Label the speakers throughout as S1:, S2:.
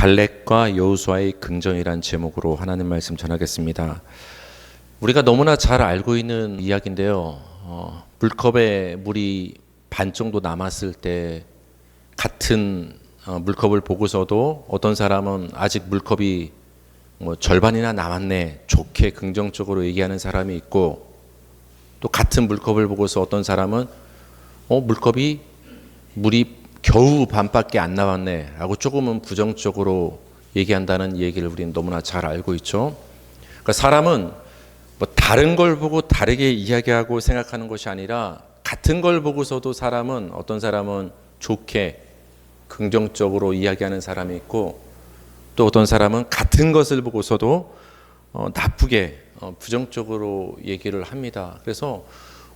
S1: 갈렙과 여호수아의 긍정이란 제목으로 하나님 말씀 전하겠습니다. 우리가 너무나 잘 알고 있는 이야기인데요. 어, 물컵에 물이 반 정도 남았을 때 같은 어, 물컵을 보고서도 어떤 사람은 아직 물컵이 뭐 절반이나 남았네 좋게 긍정적으로 얘기하는 사람이 있고 또 같은 물컵을 보고서 어떤 사람은 어 물컵이 물이 겨우 반밖에 안 남았네 라고 조금은 부정적으로 얘기한다는 얘기를 우리는 너무나 잘 알고 있죠. 그러니까 사람은 뭐 다른 걸 보고 다르게 이야기하고 생각하는 것이 아니라 같은 걸 보고서도 사람은 어떤 사람은 좋게 긍정적으로 이야기하는 사람이 있고 또 어떤 사람은 같은 것을 보고서도 어, 나쁘게 어, 부정적으로 얘기를 합니다. 그래서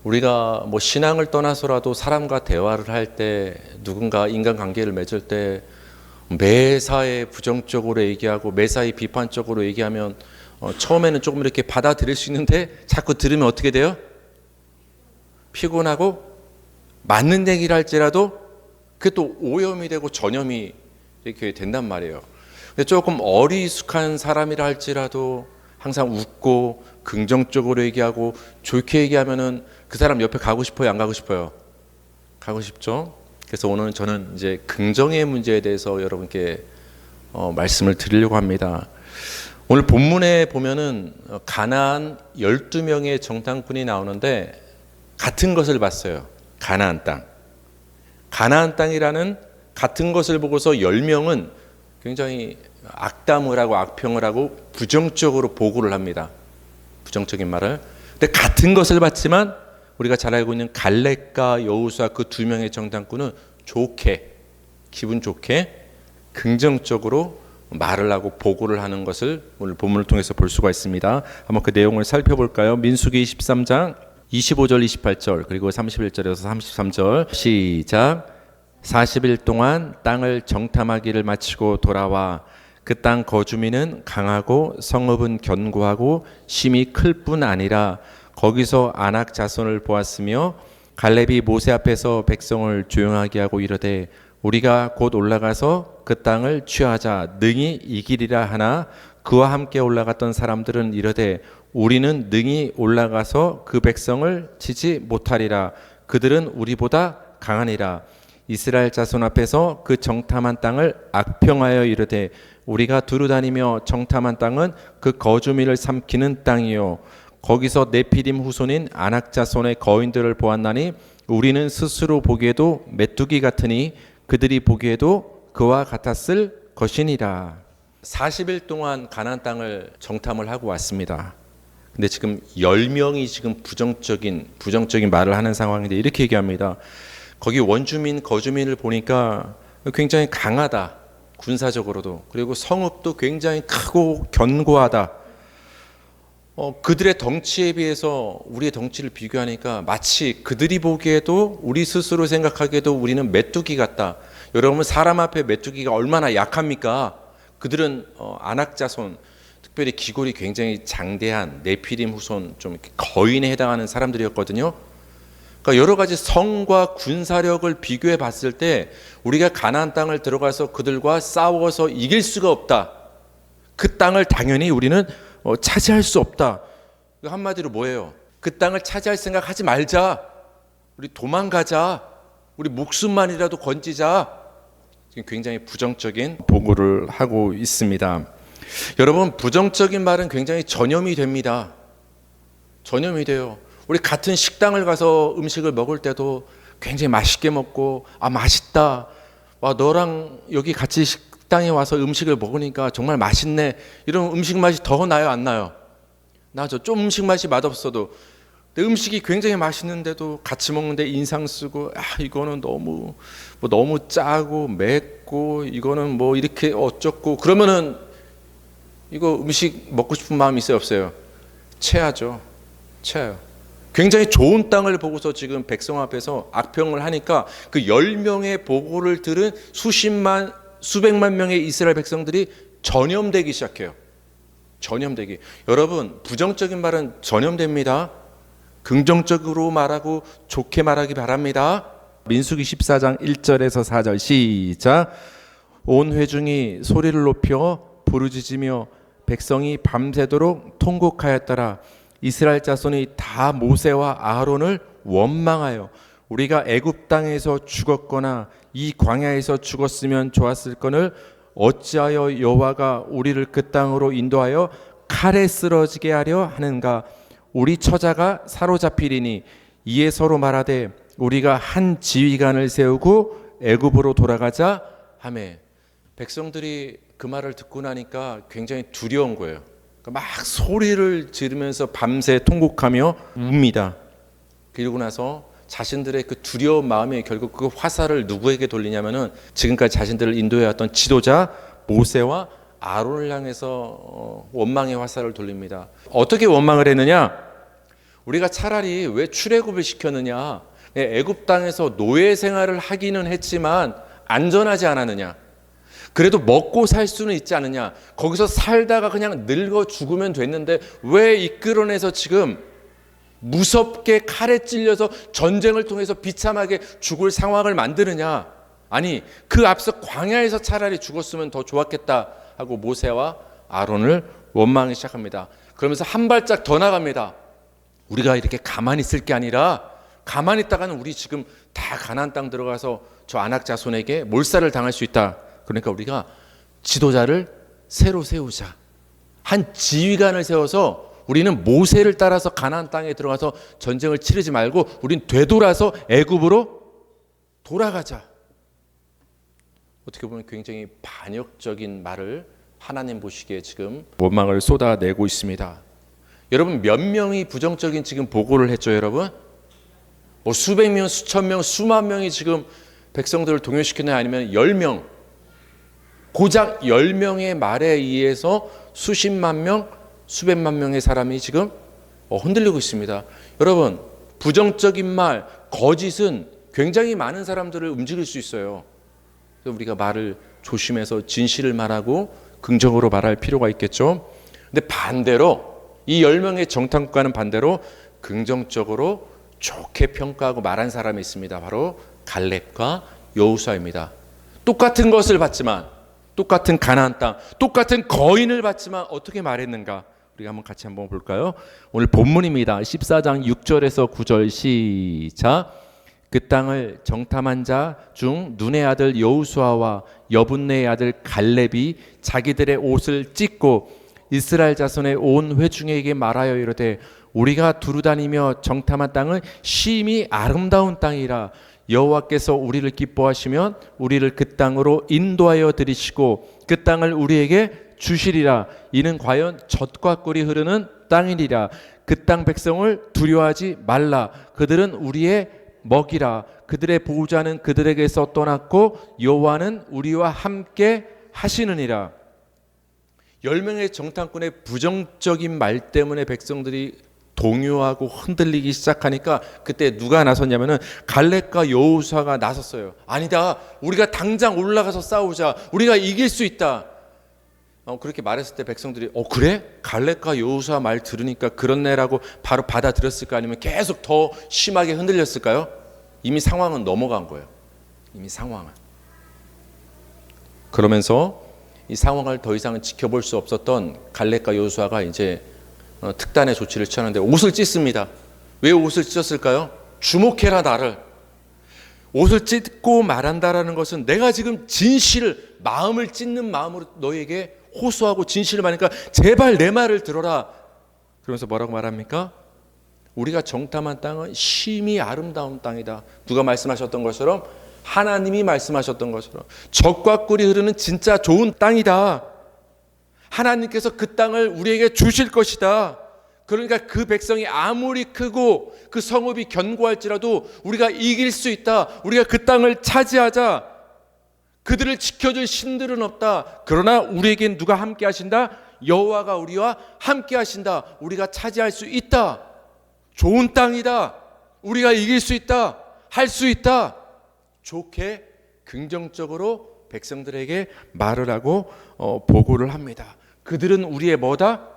S1: 우리가 뭐 신앙을 떠나서라도 사람과 대화를 할 때 누군가 인간 관계를 맺을 때 매사에 부정적으로 얘기하고 매사에 비판적으로 얘기하면 어, 처음에는 조금 이렇게 받아들일 수 있는데 자꾸 들으면 어떻게 돼요? 피곤하고 맞는 얘기를 할지라도 그게 또 오염이 되고 전염이 이렇게 된단 말이에요. 근데 조금 어리숙한 사람이라 할지라도 항상 웃고 긍정적으로 얘기하고 좋게 얘기하면은 그 사람 옆에 가고 싶어요, 안 가고 싶어요? 가고 싶죠. 그래서 오늘 저는 이제 긍정의 문제에 대해서 여러분께 어, 말씀을 드리려고 합니다. 오늘 본문에 보면은 어, 가나안 12명의 정탐꾼이 나오는데 같은 것을 봤어요. 가나안 땅. 가나안 땅이라는 같은 것을 보고서 10명은 굉장히 악담을 하고 악평을 하고 부정적으로 보고를 합니다. 부정적인 말을. 근데 같은 것을 봤지만 우리가 잘 알고 있는 갈렙과 여우수아 그두 명의 정탐꾼은 좋게 기분 좋게 긍정적으로 말을 하고 보고를 하는 것을 오늘 본문을 통해서 볼 수가 있습니다. 한번 그 내용을 살펴볼까요? 민수기 23장 25절 28절 그리고 31절에서 33절 시작 40일 동안 땅을 정탐하기를 마치고 돌아와 그 땅 거주민은 강하고 성읍은 견고하고 심이 클 뿐 아니라 거기서 안악 자손을 보았으며 갈렙이 모세 앞에서 백성을 조용하게 하고 이르되 우리가 곧 올라가서 그 땅을 취하자. 능히 이기리라 하나 그와 함께 올라갔던 사람들은 이르되 우리는 능히 올라가서 그 백성을 치지 못하리라. 그들은 우리보다 강하니라. 이스라엘 자손 앞에서 그 정탐한 땅을 악평하여 이르되 우리가 두루 다니며 정탐한 땅은 그 거주민을 삼키는 땅이요 거기서 네피림 후손인 아낙 자손의 거인들을 보았나니 우리는 스스로 보기에도 메뚜기 같으니 그들이 보기에도 그와 같았을 것이니라 40일 동안 가나안 땅을 정탐을 하고 왔습니다. 근데 지금 10명이 지금 부정적인 부정적인 말을 하는 상황인데 이렇게 얘기합니다. 거기 원주민 거주민을 보니까 굉장히 강하다. 군사적으로도 그리고 성읍도 굉장히 크고 견고하다. 어, 그들의 덩치에 비해서 우리의 덩치를 비교하니까 마치 그들이 보기에도 우리 스스로 생각하기에도 우리는 메뚜기 같다. 여러분 사람 앞에 메뚜기가 얼마나 약합니까? 그들은 어, 안악자손 특별히 기골이 굉장히 장대한 네피림 후손 좀 거인에 해당하는 사람들이었거든요. 그러니까 여러 가지 성과 군사력을 비교해 봤을 때 우리가 가나안 땅을 들어가서 그들과 싸워서 이길 수가 없다. 그 땅을 당연히 우리는 어, 차지할 수 없다. 한마디로 뭐예요? 그 땅을 차지할 생각 하지 말자. 우리 도망가자. 우리 목숨만이라도 건지자. 지금 굉장히 부정적인 보고를 하고 있습니다. 여러분, 부정적인 말은 굉장히 전염이 됩니다. 전염이 돼요. 우리 같은 식당을 가서 음식을 먹을 때도 굉장히 맛있게 먹고, 아, 맛있다. 와, 너랑 여기 같이 식당에 와서 음식을 먹으니까 정말 맛있네. 이런 음식 맛이 더 나요, 안 나요? 나죠. 좀 음식 맛이 맛없어도. 음식이 굉장히 맛있는데도 같이 먹는데 인상 쓰고, 아, 이거는 너무, 뭐 너무 짜고 맵고, 이거는 뭐 이렇게 어쩌고, 그러면은 이거 음식 먹고 싶은 마음이 있어요, 없어요? 체하죠. 체해요. 굉장히 좋은 땅을 보고서 지금 백성 앞에서 악평을 하니까 그 10명의 보고를 들은 수십만, 수백만 명의 이스라엘 백성들이 전염되기 시작해요. 전염되기. 여러분, 부정적인 말은 전염됩니다. 긍정적으로 말하고 좋게 말하기 바랍니다. 민수기 14장 1절에서 4절 시작. 온 회중이 소리를 높여 부르짖으며 백성이 밤새도록 통곡하였더라. 이스라엘 자손이 다 모세와 아하론을 원망하여 우리가 애굽 땅에서 죽었거나 이 광야에서 죽었으면 좋았을 거늘 어찌하여 여호와가 우리를 그 땅으로 인도하여 칼에 쓰러지게 하려 하는가? 우리 처자가 사로잡히리니 이에 서로 말하되 우리가 한 지휘관을 세우고 애굽으로 돌아가자. 하매 백성들이 그 말을 듣고 나니까 굉장히 두려운 거예요. 그러니까 막 소리를 지르면서 밤새 통곡하며 웁니다. 그리고 나서 자신들의 그 두려운 마음이 결국 그 화살을 누구에게 돌리냐면은 지금까지 자신들을 인도해 왔던 지도자 모세와 아론을 향해서 어, 원망의 화살을 돌립니다. 어떻게 원망을 했느냐? 우리가 차라리 왜 출애굽을 시켰느냐? 예, 애굽 땅에서 노예 생활을 하기는 했지만 안전하지 않았느냐? 그래도 먹고 살 수는 있지 않느냐? 거기서 살다가 그냥 늙어 죽으면 됐는데 왜 이끌어내서 지금 무섭게 칼에 찔려서 전쟁을 통해서 비참하게 죽을 상황을 만드느냐? 아니, 그 앞서 광야에서 차라리 죽었으면 더 좋았겠다 하고 모세와 아론을 원망하기 시작합니다. 그러면서 한 발짝 더 나갑니다. 우리가 이렇게 가만히 있을 게 아니라 가만히 있다가는 우리 지금 다 가나안 땅 들어가서 저 안악 자손에게 몰살을 당할 수 있다. 그러니까 우리가 지도자를 새로 세우자. 한 지휘관을 세워서 우리는 모세를 따라서 가나안 땅에 들어가서 전쟁을 치르지 말고 우린 되돌아서 애굽으로 돌아가자. 어떻게 보면 굉장히 반역적인 말을 하나님 보시기에 지금 원망을 쏟아내고 있습니다. 여러분 몇 명이 부정적인 지금 보고를 했죠, 여러분? 뭐 수백 명, 수천 명, 수만 명이 지금 백성들을 동요시키냐 아니면 열 명, 고작 열 명의 말에 의해서 수십만 명, 수백만 명의 사람이 지금 어, 흔들리고 있습니다. 여러분 부정적인 말, 거짓은 굉장히 많은 사람들을 움직일 수 있어요. 우리가 말을 조심해서 진실을 말하고 긍정으로 말할 필요가 있겠죠. 근데 반대로 이열 명의 정탐과는 반대로 긍정적으로 좋게 평가하고 말한 사람이 있습니다. 바로 갈렙과 여우수아입니다. 똑같은 것을 받지만 똑같은 가나안 땅, 똑같은 거인을 받지만 어떻게 말했는가? 우리가 한번 같이 한번 볼까요? 오늘 본문입니다. 14장 6절에서 9절 시작. 그 땅을 정탐한 자 중 눈의 아들 여우수아와 여분네의 아들 갈렙이 자기들의 옷을 찢고 이스라엘 자손의 온 회중에게 말하여 이르되 우리가 두루 다니며 정탐한 땅은 심히 아름다운 땅이라 여호와께서 우리를 기뻐하시면 우리를 그 땅으로 인도하여 들이시고 그 땅을 우리에게 주시리라. 이는 과연 젖과 꿀이 흐르는 땅이니라. 그 땅 백성을 두려워하지 말라. 그들은 우리의 먹이라. 그들의 보호자는 그들에게서 떠났고 여호와는 우리와 함께 하시느니라. 열 명의 정탐꾼의 부정적인 말 때문에 백성들이 동요하고 흔들리기 시작하니까 그때 누가 나섰냐면은 갈렙과 여호수아가 나섰어요. 아니다. 우리가 당장 올라가서 싸우자. 우리가 이길 수 있다. 어, 그렇게 말했을 때 백성들이 어 그래? 갈렙과 여호수아 말 들으니까 그렇네라고 바로 받아들였을까 아니면 계속 더 심하게 흔들렸을까요? 이미 상황은 넘어간 거예요. 이미 상황은. 그러면서 이 상황을 더 이상은 지켜볼 수 없었던 갈렙과 여호수아가 이제 어, 특단의 조치를 취하는데 옷을 찢습니다. 왜 옷을 찢었을까요? 주목해라 나를. 옷을 찢고 말한다라는 것은 내가 지금 진실을 마음을 찢는 마음으로 너에게 호소하고 진실을 말하니까 제발 내 말을 들어라. 그러면서 뭐라고 말합니까? 우리가 정탐한 땅은 심히 아름다운 땅이다. 누가 말씀하셨던 것처럼 하나님이 말씀하셨던 것처럼 적과 꿀이 흐르는 진짜 좋은 땅이다. 하나님께서 그 땅을 우리에게 주실 것이다. 그러니까 그 백성이 아무리 크고 그 성읍이 견고할지라도 우리가 이길 수 있다. 우리가 그 땅을 차지하자. 그들을 지켜줄 신들은 없다. 그러나 우리에겐 누가 함께 하신다? 여호와가 우리와 함께 하신다. 우리가 차지할 수 있다. 좋은 땅이다. 우리가 이길 수 있다. 할 수 있다. 좋게 긍정적으로 백성들에게 말을 하고 어, 보고를 합니다. 그들은 우리의 뭐다?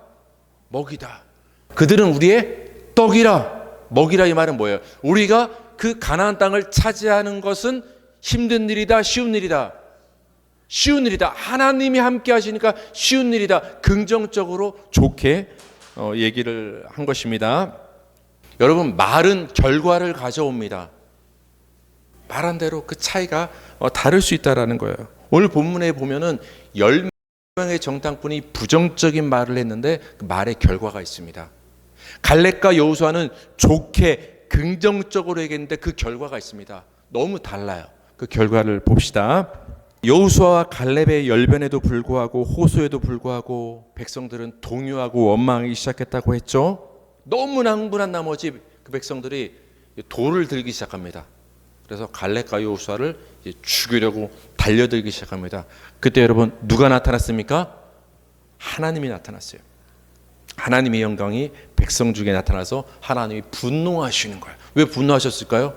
S1: 먹이다. 그들은 우리의 떡이라. 먹이라 이 말은 뭐예요? 우리가 그 가나안 땅을 차지하는 것은 힘든 일이다, 쉬운 일이다. 쉬운 일이다. 하나님이 함께 하시니까 쉬운 일이다. 긍정적으로 좋게 어, 얘기를 한 것입니다. 여러분 말은 결과를 가져옵니다. 말한 대로 그 차이가 어, 다를 수 있다라는 거예요. 오늘 본문에 보면은 10명의 정탐꾼이 부정적인 말을 했는데 그 말의 결과가 있습니다. 갈렙과 여호수아는 좋게 긍정적으로 얘기했는데 그 결과가 있습니다. 너무 달라요. 그 결과를 봅시다. 여호수아와 갈렙의 열변에도 불구하고 호소에도 불구하고 백성들은 동요하고 원망하기 시작했다고 했죠. 너무 낭분한 나머지 그 백성들이 돌을 들기 시작합니다. 그래서 갈렙과 여호수아를 죽이려고 달려들기 시작합니다. 그때 여러분 누가 나타났습니까? 하나님이 나타났어요. 하나님의 영광이 백성 중에 나타나서 하나님이 분노하시는 거예요. 왜 분노하셨을까요?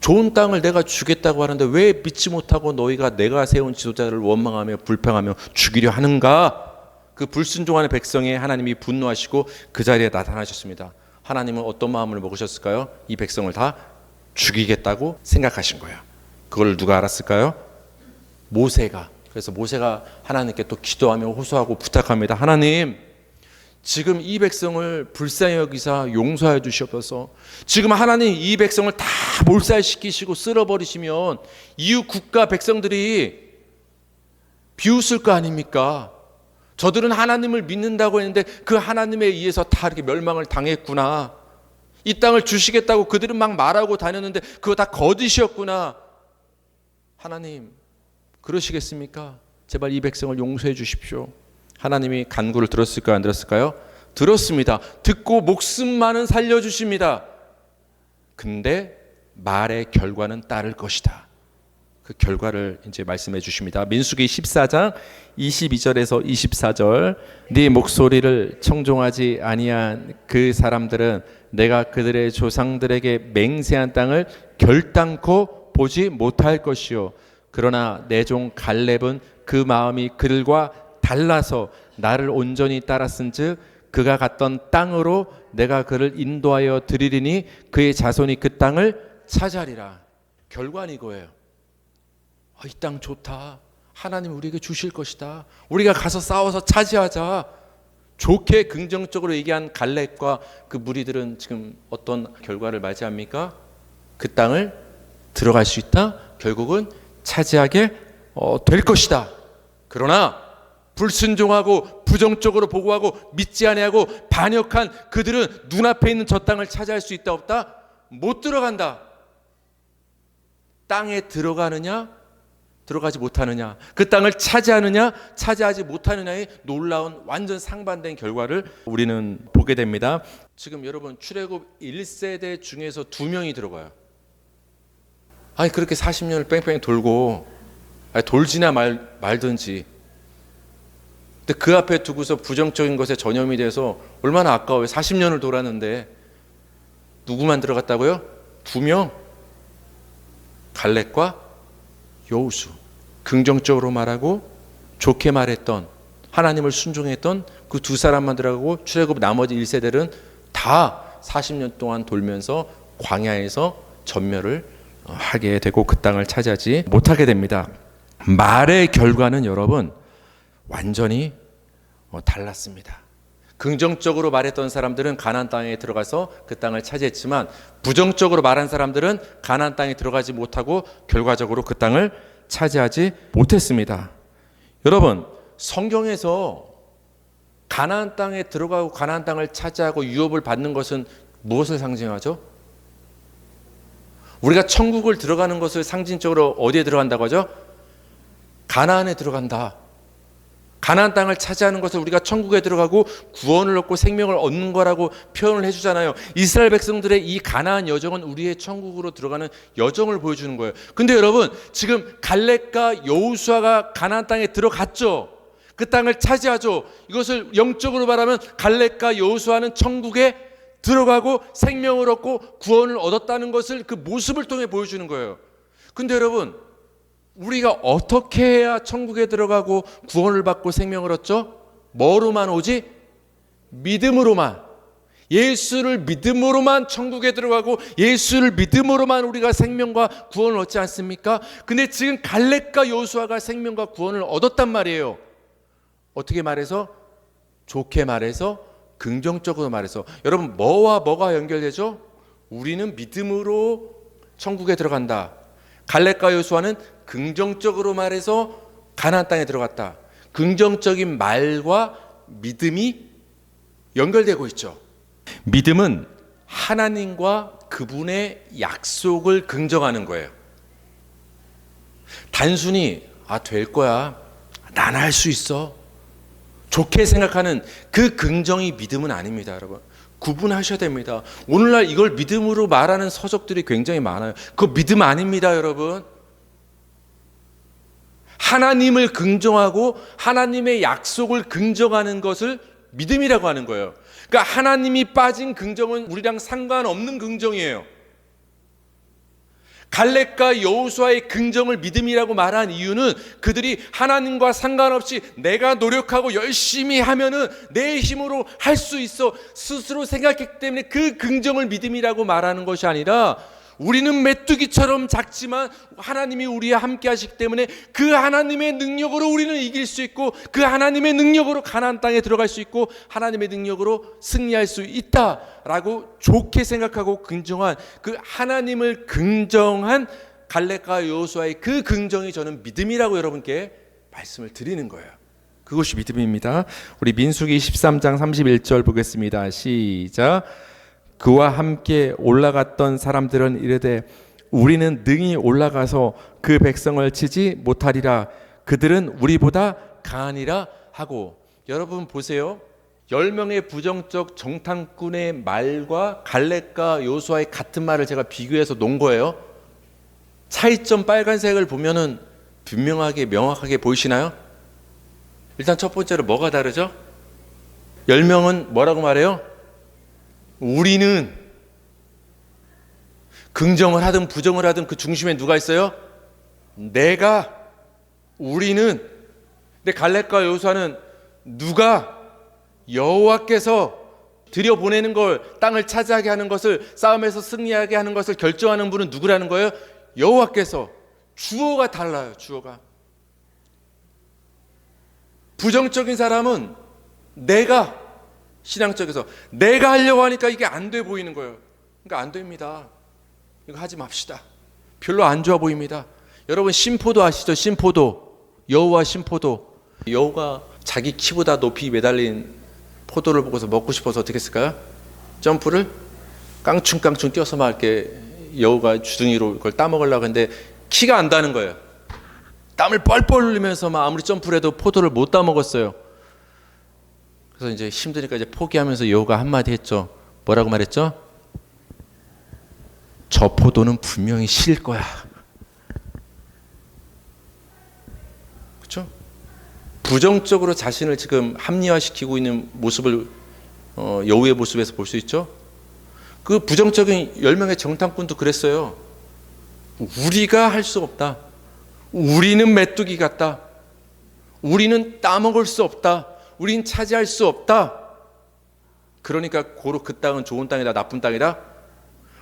S1: 좋은 땅을 내가 주겠다고 하는데 왜 믿지 못하고 너희가 내가 세운 지도자를 원망하며 불평하며 죽이려 하는가? 그 불순종하는 백성에 하나님이 분노하시고 그 자리에 나타나셨습니다. 하나님은 어떤 마음을 먹으셨을까요? 이 백성을 다 죽이겠다고 생각하신 거예요. 그걸 누가 알았을까요? 모세가. 그래서 모세가 하나님께 또 기도하며 호소하고 부탁합니다. 하나님, 지금 이 백성을 불쌍히 여기사 용서해 주시옵소서. 지금 하나님 이 백성을 다 몰살시키시고 쓸어버리시면 이웃 국가 백성들이 비웃을 거 아닙니까? 저들은 하나님을 믿는다고 했는데 그 하나님에 의해서 다 이렇게 멸망을 당했구나. 이 땅을 주시겠다고 그들은 막 말하고 다녔는데 그거 다 거짓이었구나. 하나님, 그러시겠습니까? 제발 이 백성을 용서해 주십시오. 하나님이 간구를 들었을까요? 안 들었을까요? 들었습니다. 듣고 목숨만은 살려주십니다. 근데 말의 결과는 따를 것이다. 그 결과를 이제 말씀해 주십니다. 민수기 14장 22절에서 24절 네 목소리를 청종하지 아니한 그 사람들은 내가 그들의 조상들에게 맹세한 땅을 결단코 보지 못할 것이요 그러나 내 종 갈렙은 그 마음이 그들과 달라서 나를 온전히 따랐은즉 그가 갔던 땅으로 내가 그를 인도하여 드리리니 그의 자손이 그 땅을 차지하리라. 결과는 이거예요. 아, 이땅 좋다. 하나님 우리에게 주실 것이다. 우리가 가서 싸워서 차지하자. 좋게 긍정적으로 얘기한 갈렙과 그 무리들은 지금 어떤 결과를 맞이합니까? 그 땅을 들어갈 수 있다. 결국은 차지하게 어, 될 것이다. 그러나 불순종하고 부정적으로 보고하고 믿지 아니하고 반역한 그들은 눈앞에 있는 저 땅을 차지할 수 있다 없다? 못 들어간다. 땅에 들어가느냐 들어가지 못하느냐 그 땅을 차지하느냐 차지하지 못하느냐의 놀라운 완전 상반된 결과를 우리는 보게 됩니다. 지금 여러분 출애굽 1세대 중에서 두 명이 들어가요. 아니 그렇게 40년을 뺑뺑 돌고 아니, 돌지나 말, 말든지 근데 그 앞에 두고서 부정적인 것에 전염이 돼서 얼마나 아까워요. 40년을 돌았는데 누구만 들어갔다고요? 두 명. 갈렙과 여우수. 긍정적으로 말하고 좋게 말했던 하나님을 순종했던 그 두 사람만 들어가고 출애굽 나머지 1세대는 다 40년 동안 돌면서 광야에서 전멸을 하게 되고 그 땅을 차지하지 못하게 됩니다. 말의 결과는 여러분 완전히 어, 달랐습니다. 긍정적으로 말했던 사람들은 가나안 땅에 들어가서 그 땅을 차지했지만 부정적으로 말한 사람들은 가나안 땅에 들어가지 못하고 결과적으로 그 땅을 차지하지 못했습니다. 여러분, 성경에서 가나안 땅에 들어가고 가나안 땅을 차지하고 유업을 받는 것은 무엇을 상징하죠? 우리가 천국을 들어가는 것을 상징적으로 어디에 들어간다고 하죠? 가나안에 들어간다. 가나안 땅을 차지하는 것을 우리가 천국에 들어가고 구원을 얻고 생명을 얻는 거라고 표현을 해주잖아요. 이스라엘 백성들의 이 가나안 여정은 우리의 천국으로 들어가는 여정을 보여주는 거예요. 근데 여러분 지금 갈렙과 여우수아가 가나안 땅에 들어갔죠. 그 땅을 차지하죠. 이것을 영적으로 말하면 갈렙과 여우수아는 천국에 들어가고 생명을 얻고 구원을 얻었다는 것을 그 모습을 통해 보여주는 거예요. 근데 여러분 우리가 어떻게 해야 천국에 들어가고 구원을 받고 생명을 얻죠? 뭐로만 오지? 믿음으로만. 예수를 믿음으로만 천국에 들어가고 예수를 믿음으로만 우리가 생명과 구원을 얻지 않습니까? 근데 지금 갈렙과 요수아가 생명과 구원을 얻었단 말이에요. 어떻게 말해서 좋게 말해서 긍정적으로 말해서 여러분 뭐와 뭐가 연결되죠? 우리는 믿음으로 천국에 들어간다. 갈렙과 요수아는 긍정적으로 말해서 가나안 땅에 들어갔다. 긍정적인 말과 믿음이 연결되고 있죠. 믿음은 하나님과 그분의 약속을 긍정하는 거예요. 단순히 아 될 거야. 난 할 수 있어. 좋게 생각하는 그 긍정이 믿음은 아닙니다, 여러분. 구분하셔야 됩니다. 오늘날 이걸 믿음으로 말하는 서적들이 굉장히 많아요. 그거 믿음 아닙니다, 여러분. 하나님을 긍정하고 하나님의 약속을 긍정하는 것을 믿음이라고 하는 거예요. 그러니까 하나님이 빠진 긍정은 우리랑 상관없는 긍정이에요. 갈렙과 여호수아의 긍정을 믿음이라고 말한 이유는 그들이 하나님과 상관없이 내가 노력하고 열심히 하면은 내 힘으로 할 수 있어 스스로 생각했기 때문에 그 긍정을 믿음이라고 말하는 것이 아니라 우리는 메뚜기처럼 작지만 하나님이 우리와 함께 하시기 때문에 그 하나님의 능력으로 우리는 이길 수 있고 그 하나님의 능력으로 가나안 땅에 들어갈 수 있고 하나님의 능력으로 승리할 수 있다라고 좋게 생각하고 긍정한 그 하나님을 긍정한 갈렙과 여호수아의 그 긍정이 저는 믿음이라고 여러분께 말씀을 드리는 거예요. 그것이 믿음입니다. 우리 민수기 13장 31절 보겠습니다. 시작. 그와 함께 올라갔던 사람들은 이르되 우리는 능히 올라가서 그 백성을 치지 못하리라 그들은 우리보다 강하니라 하고 여러분 보세요. 10명의 부정적 정탐꾼의 말과 갈렙과 요수아의 같은 말을 제가 비교해서 놓은 거예요. 차이점 빨간색을 보면은 분명하게 명확하게 보이시나요? 일단 첫 번째로 뭐가 다르죠? 10명은 뭐라고 말해요? 우리는 긍정을 하든 부정을 하든 그 중심에 누가 있어요? 내가 우리는 근데 갈렙과 여호수아는 누가 여호와께서 들여 보내는 걸 땅을 차지하게 하는 것을 싸움에서 승리하게 하는 것을 결정하는 분은 누구라는 거예요? 여호와께서 주어가 달라요. 주어가 부정적인 사람은 내가 신앙적에서 내가 하려고 하니까 이게 안 돼 보이는 거예요. 그러니까 안 됩니다. 이거 하지 맙시다. 별로 안 좋아 보입니다. 여러분 심포도 아시죠? 심포도 여우와 심포도 여우가 자기 키보다 높이 매달린 포도를 보고서 먹고 싶어서 어떻게 했을까요? 점프를 깡충깡충 뛰어서 막 이렇게 여우가 주둥이로 그걸 따먹으려고 했는데 키가 안 닿는 거예요. 땀을 뻘뻘 흘리면서 막 아무리 점프를 해도 포도를 못 따먹었어요. 그래서 이제 힘드니까 이제 포기하면서 여우가 한마디 했죠. 뭐라고 말했죠? 저 포도는 분명히 실 거야. 부정적으로 자신을 지금 합리화시키고 있는 모습을 어, 여우의 모습에서 볼 수 있죠. 그 부정적인 열명의 정탐꾼도 그랬어요. 우리가 할 수 없다. 우리는 메뚜기 같다. 우리는 따먹을 수 없다. 우린 차지할 수 없다. 그러니까 고로 그 땅은 좋은 땅이다, 나쁜 땅이다.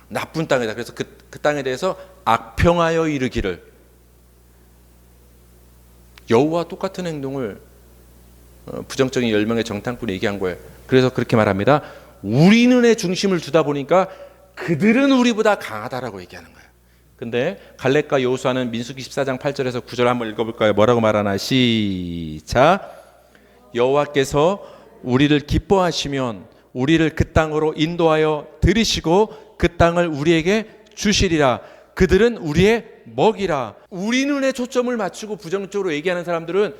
S1: 나쁜 땅이다. 그래서 그, 그 땅에 대해서 악평하여 이르기를 여우와 똑같은 행동을 어, 부정적인 열명의 정탐꾼이 얘기한 거예요. 그래서 그렇게 말합니다. 우리는의 중심을 두다 보니까 그들은 우리보다 강하다라고 얘기하는 거예요. 근데 갈렙과 여호수아는 민수기 14장 8절에서 9절 한번 읽어볼까요? 뭐라고 말하나 시작. 여호와께서 우리를 기뻐하시면 우리를 그 땅으로 인도하여 들이시고 그 땅을 우리에게 주시리라. 그들은 우리의 먹이라. 우리 눈에 초점을 맞추고 부정적으로 얘기하는 사람들은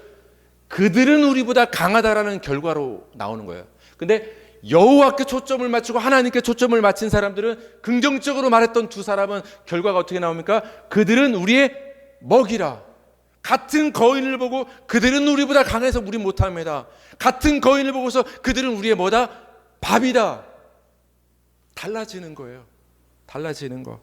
S1: 그들은 우리보다 강하다라는 결과로 나오는 거예요. 근데 여호와께 초점을 맞추고 하나님께 초점을 맞춘 사람들은 긍정적으로 말했던 두 사람은 결과가 어떻게 나옵니까? 그들은 우리의 먹이라. 같은 거인을 보고 그들은 우리보다 강해서 우리 못합니다. 같은 거인을 보고서 그들은 우리의 뭐다? 밥이다. 달라지는 거예요. 달라지는 거.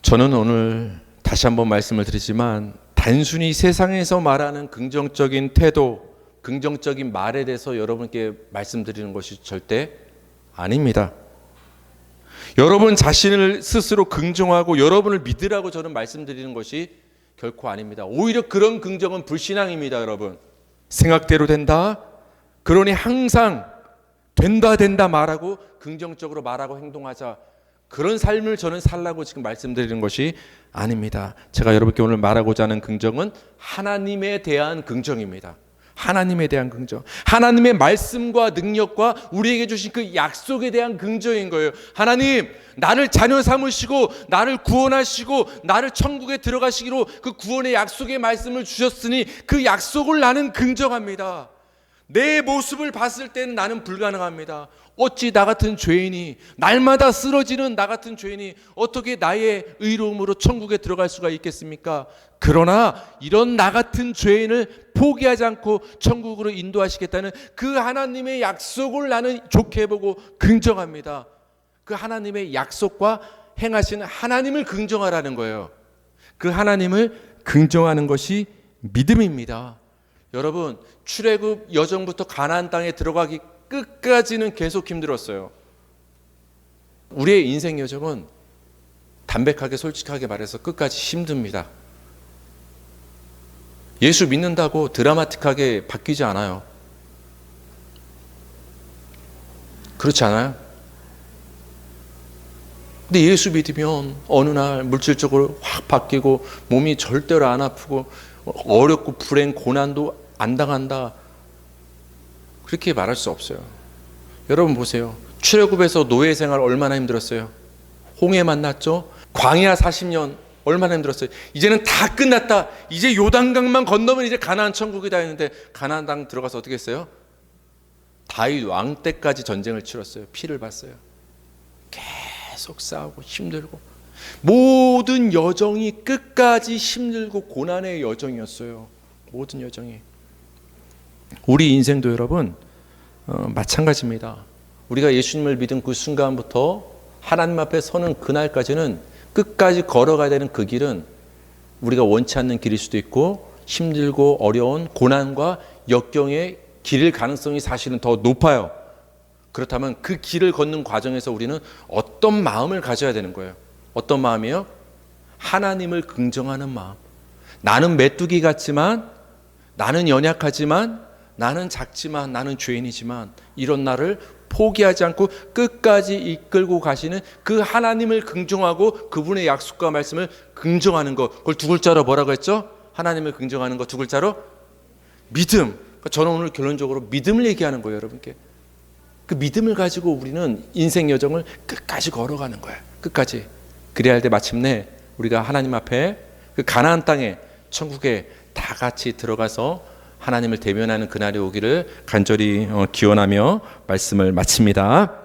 S1: 저는 오늘 다시 한번 말씀을 드리지만 단순히 세상에서 말하는 긍정적인 태도, 긍정적인 말에 대해서 여러분께 말씀드리는 것이 절대 아닙니다. 여러분 자신을 스스로 긍정하고 여러분을 믿으라고 저는 말씀드리는 것이 결코 아닙니다. 오히려 그런 긍정은 불신앙입니다, 여러분. 생각대로 된다. 그러니 항상 된다 된다 말하고 긍정적으로 말하고 행동하자. 그런 삶을 저는 살라고 지금 말씀드리는 것이 아닙니다. 제가 여러분께 오늘 말하고자 하는 긍정은 하나님에 대한 긍정입니다. 하나님에 대한 긍정. 하나님의 말씀과 능력과 우리에게 주신 그 약속에 대한 긍정인 거예요. 하나님, 나를 자녀 삼으시고 나를 구원하시고 나를 천국에 들어가시기로 그 구원의 약속의 말씀을 주셨으니 그 약속을 나는 긍정합니다. 내 모습을 봤을 때는 나는 불가능합니다. 어찌 나 같은 죄인이 날마다 쓰러지는 나 같은 죄인이 어떻게 나의 의로움으로 천국에 들어갈 수가 있겠습니까? 그러나 이런 나 같은 죄인을 포기하지 않고 천국으로 인도하시겠다는 그 하나님의 약속을 나는 좋게 보고 긍정합니다. 그 하나님의 약속과 행하시는 하나님을 긍정하라는 거예요. 그 하나님을 긍정하는 것이 믿음입니다. 여러분 출애굽 여정부터 가나안 땅에 들어가기 끝까지는 계속 힘들었어요. 우리의 인생 여정은 담백하게 솔직하게 말해서 끝까지 힘듭니다. 예수 믿는다고 드라마틱하게 바뀌지 않아요. 그렇지 않아요? 근데 예수 믿으면 어느 날 물질적으로 확 바뀌고 몸이 절대로 안 아프고 어렵고 불행 고난도 안 당한다. 그렇게 말할 수 없어요. 여러분 보세요. 출애굽에서 노예 생활 얼마나 힘들었어요. 홍해 만났죠. 광야 40년 얼마나 힘들었어요. 이제는 다 끝났다. 이제 요단강만 건너면 이제 가나안 천국이다 했는데 가나안 땅 들어가서 어떻게 했어요? 다윗 왕 때까지 전쟁을 치렀어요. 피를 봤어요. 계속 싸우고 힘들고 모든 여정이 끝까지 힘들고 고난의 여정이었어요. 모든 여정이. 우리 인생도 여러분 어, 마찬가지입니다. 우리가 예수님을 믿은 그 순간부터 하나님 앞에 서는 그날까지는 끝까지 걸어가야 되는 그 길은 우리가 원치 않는 길일 수도 있고 힘들고 어려운 고난과 역경의 길일 가능성이 사실은 더 높아요. 그렇다면 그 길을 걷는 과정에서 우리는 어떤 마음을 가져야 되는 거예요? 어떤 마음이요? 하나님을 긍정하는 마음. 나는 메뚜기 같지만 나는 연약하지만 나는 작지만 나는 죄인이지만 이런 나를 포기하지 않고 끝까지 이끌고 가시는 그 하나님을 긍정하고 그분의 약속과 말씀을 긍정하는 것. 그걸 두 글자로 뭐라고 했죠? 하나님을 긍정하는 것 두 글자로 믿음. 그러니까 저는 오늘 결론적으로 믿음을 얘기하는 거예요, 여러분께. 그 믿음을 가지고 우리는 인생 여정을 끝까지 걸어가는 거예요. 끝까지. 그래야 할 때 마침내 우리가 하나님 앞에 그 가나안 땅에 천국에 다 같이 들어가서 하나님을 대면하는 그날이 오기를 간절히 어, 기원하며 말씀을 마칩니다.